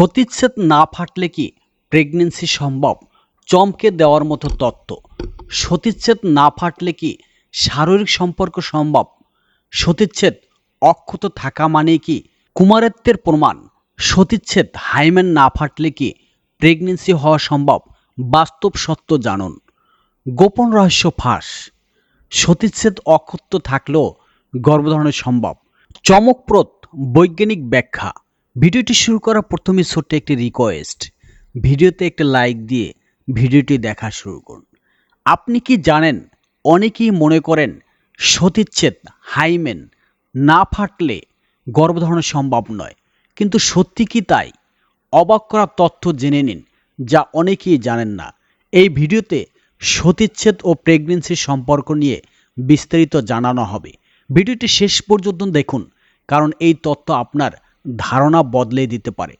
সতীচ্ছেদ না ফাটলে কি প্রেগনেন্সি সম্ভব? চমকে দেওয়ার মতো তত্ত্ব। সতীচ্ছেদ না ফাটলে কি শারীরিক সম্পর্ক সম্ভব? সতীচ্ছেদ অক্ষত থাকা মানে কি কুমারত্বের প্রমাণ? সতীচ্ছেদ হাইমেন না ফাটলে কি প্রেগনেন্সি হওয়া সম্ভব? বাস্তব সত্য জানুন। গোপন রহস্য ফাঁস। সতীচ্ছেদ অক্ষত থাকলেও গর্ভধারণ সম্ভব। চমকপ্রদ বৈজ্ঞানিক ব্যাখ্যা। ভিডিওটি শুরু করার প্রথমে ছোট্ট একটি রিকোয়েস্ট ভিডিওতে একটা লাইক দিয়ে ভিডিওটি দেখা শুরু করুন। আপনি কি জানেন, অনেকেই মনে করেন সতীচ্ছেদ হাইমেন না ফাটলে গর্ভধারণ সম্ভব নয়। কিন্তু সত্যি কি তাই? অবাক করা তথ্য জেনে নিন, যা অনেকেই জানেন না। এই ভিডিওতে সতীচ্ছেদ ও প্রেগনেন্সির সম্পর্ক নিয়ে বিস্তারিত জানানো হবে। ভিডিওটি শেষ পর্যন্ত দেখুন, কারণ এই তথ্য আপনার ধারণা বদলে দিতে পারে।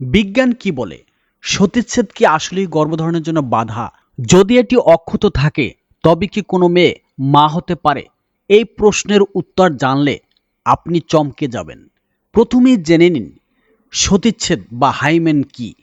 বিজ্ঞান কি বলে? সতীচ্ছেদ কি আসলেই গর্ভধারণের জন্য বাধা? যদি এটি অক্ষত থাকে, তবে কি কোনো মেয়ে মা হতে পারে? এই প্রশ্নের উত্তর জানলে আপনি চমকে যাবেন। প্রথমেই জেনে নিন, সতীচ্ছেদ বা হাইমেন কি?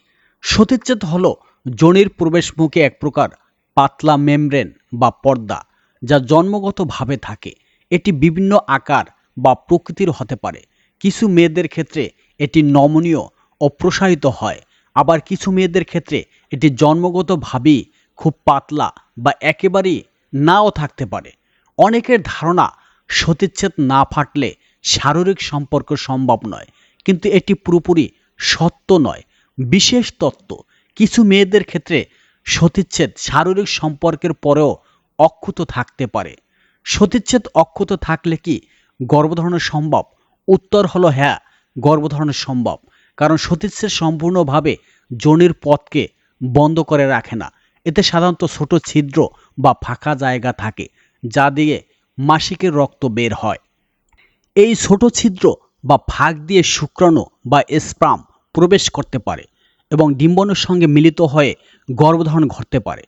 সতীচ্ছেদ হলো যোনির প্রবেশমুখে এক প্রকার পাতলা মেমব্রেন বা পর্দা যা জন্মগতভাবে থাকে। এটি বিভিন্ন আকার বা প্রকৃতির হতে পারে। কিছু মেয়েদের ক্ষেত্রে এটি নমনীয় ও প্রসারিত হয়। আবার কিছু মেয়েদের ক্ষেত্রে এটি জন্মগতভাবেই খুব পাতলা বা একেবারেই নাও থাকতে পারে। অনেকের ধারণা সতীচ্ছেদ না ফাটলে শারীরিক সম্পর্ক সম্ভব নয়, কিন্তু এটি পুরোপুরি সত্য নয়। বিশেষ তত্ত্ব, কিছু মেয়েদের ক্ষেত্রে সতীচ্ছেদ শারীরিক সম্পর্কের পরেও অক্ষত থাকতে পারে। সতীচ্ছেদ অক্ষত থাকলে কি গর্ভধারণ সম্ভব? উত্তর হলো হ্যাঁ গর্ভধারণ সম্ভব। কারণ সতীচ্ছেদ সম্পূর্ণভাবে যোনির পথকে বন্ধ করে রাখে না। এতে সাধারণত ছোট ছিদ্র বা ফাঁকা জায়গা থাকে, যা দিয়ে মাসিকের রক্ত বের হয়। এই ছোট ছিদ্র বা ফাঁক দিয়ে শুক্রাণু বা স্প্রাম প্রবেশ করতে পারে এবং ডিম্বাণুর সঙ্গে মিলিত হয়ে গর্ভধারণ ঘটতে পারে।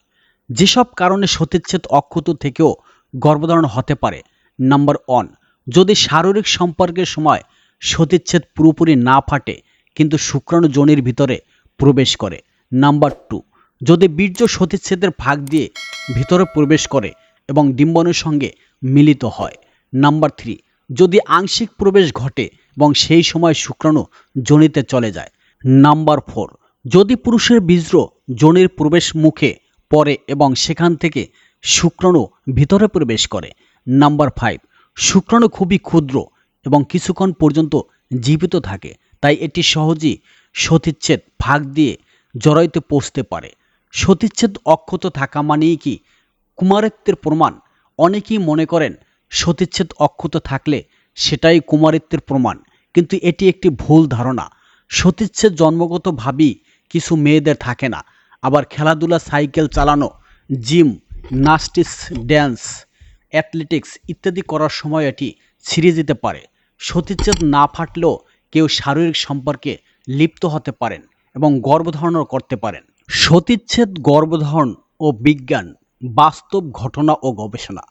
যেসব কারণে সতীচ্ছেদ অক্ষত থেকেও গর্ভধারণ হতে পারে। নাম্বার ওয়ান যদি শারীরিক সম্পর্কের সময় সতীচ্ছেদ পুরোপুরি না ফাটে, কিন্তু শুক্রাণু যোনির ভিতরে প্রবেশ করে। নাম্বার টু, যদি বীর্য সতীচ্ছেদের ফাঁক দিয়ে ভিতরে প্রবেশ করে এবং ডিম্বাণুর সঙ্গে মিলিত হয়। নাম্বার থ্রি, যদি আংশিক প্রবেশ ঘটে এবং সেই সময় শুক্রাণু যোনিতে চলে যায়। নাম্বার ফোর, যদি পুরুষের বীর্য যোনির প্রবেশ মুখে পড়ে এবং সেখান থেকে শুক্রাণু ভিতরে প্রবেশ করে। নাম্বার ফাইভ শুক্রাণু খুবই ক্ষুদ্র এবং কিছুক্ষণ পর্যন্ত জীবিত থাকে। তাই এটি সহজেই সতীচ্ছেদ ফাঁক দিয়ে জরাইতে পৌঁছতে পারে। সতীচ্ছেদ অক্ষত থাকা মানেই কি? কুমারত্বের প্রমাণ। অনেকেই মনে করেন সতীচ্ছেদ অক্ষত থাকলে সেটাই কুমারিত্বের প্রমাণ, কিন্তু এটি একটি ভুল ধারণা। সতীচ্ছেদ জন্মগতভাবেই কিছু মেয়েদের থাকে না। আবার খেলাধুলা, সাইকেল চালানো, জিম, নাস্টিস, ড্যান্স অ্যাথলেটিক্স ইত্যাদি করার সময় এটি ছিঁড়ে যেতে পারে। সতীচ্ছেদ না ফাটলেও কেউ শারীরিক সম্পর্কে লিপ্ত হতে পারেন এবং গর্ভধারণও করতে পারেন। সতীচ্ছেদ গর্ভধারণ ও বিজ্ঞান বাস্তব ঘটনা ও গবেষণা।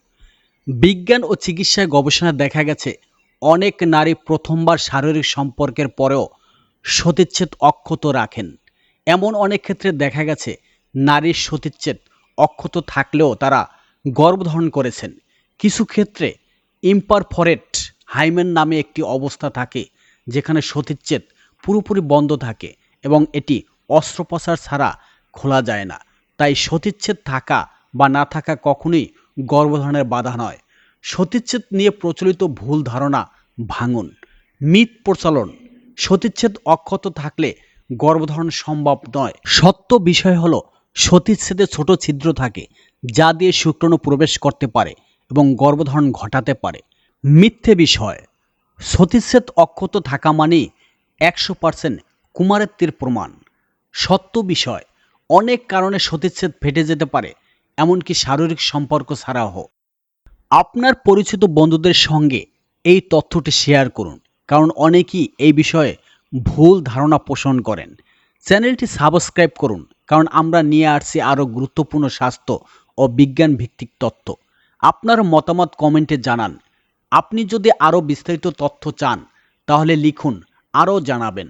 বিজ্ঞান ও চিকিৎসায় গবেষণায় দেখা গেছে, অনেক নারী প্রথমবার শারীরিক সম্পর্কের পরেও সতীচ্ছেদ অক্ষত রাখেন। এমন অনেক ক্ষেত্রে দেখা গেছে, নারীর সতীচ্ছেদ অক্ষত থাকলেও তারা গর্ভধারণ করেছেন। কিছু ক্ষেত্রে ইম্পারফরেট হাইমেন নামে একটি অবস্থা থাকে, যেখানে সতীচ্ছেদ পুরোপুরি বন্ধ থাকে এবং এটি অস্ত্রোপচার ছাড়া খোলা যায় না। তাই সতীচ্ছেদ থাকা বা না থাকা কখনোই গর্ভধারণের বাধা নয়। সতীচ্ছেদ নিয়ে প্রচলিত ভুল ধারণা ভাঙুন। মিথ প্রচলন। সতীচ্ছেদ অক্ষত থাকলে গর্ভধারণ সম্ভব নয়। সত্য বিষয় হলো, সতীচ্ছেদে ছোট ছিদ্র থাকে, যা দিয়ে শুক্রাণু প্রবেশ করতে পারে। এবং গর্ভধারণ ঘটাতে পারে। মিথ্যে বিষয়। সতীচ্ছেদ অক্ষত থাকা মানেই একশো পার্সেন্ট কুমারত্বের প্রমাণ। সত্য বিষয়। অনেক কারণে সতীচ্ছেদ ফেটে যেতে পারে, এমনকি শারীরিক সম্পর্ক ছাড়াও। আপনার পরিচিত বন্ধুদের সঙ্গে এই তথ্যটি শেয়ার করুন, কারণ অনেকেই এই বিষয়ে ভুল ধারণা পোষণ করেন। চ্যানেলটি সাবস্ক্রাইব করুন, কারণ আমরা নিয়ে আসছি আরও গুরুত্বপূর্ণ স্বাস্থ্য ও বিজ্ঞান ভিত্তিক তথ্য। আপনার মতামত কমেন্টে জানান। আপনি যদি আরও বিস্তারিত তথ্য চান, তাহলে লিখুন, আরও জানাবেন।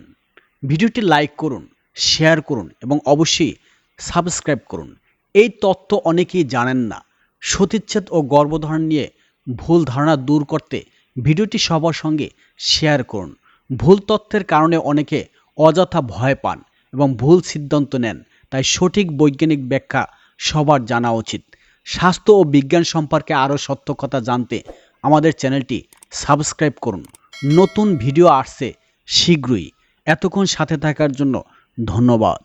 ভিডিওটি লাইক করুন, শেয়ার করুন এবং অবশ্যই সাবস্ক্রাইব করুন। এই তথ্য অনেকেই জানেন না। সতীচ্ছেদ ও গর্ভধারণ নিয়ে ভুল ধারণা দূর করতে ভিডিওটি সবার সঙ্গে শেয়ার করুন। ভুল তথ্যের কারণে অনেকে অযথা ভয় পান এবং ভুল সিদ্ধান্ত নেন, তাই সঠিক বৈজ্ঞানিক ব্যাখ্যা সবার জানা উচিত। স্বাস্থ্য ও বিজ্ঞান সম্পর্কে আরও সত্য কথা জানতে আমাদের চ্যানেলটি সাবস্ক্রাইব করুন নতুন ভিডিও আসছে শীঘ্রই এতক্ষণ সাথে থাকার জন্য ধন্যবাদ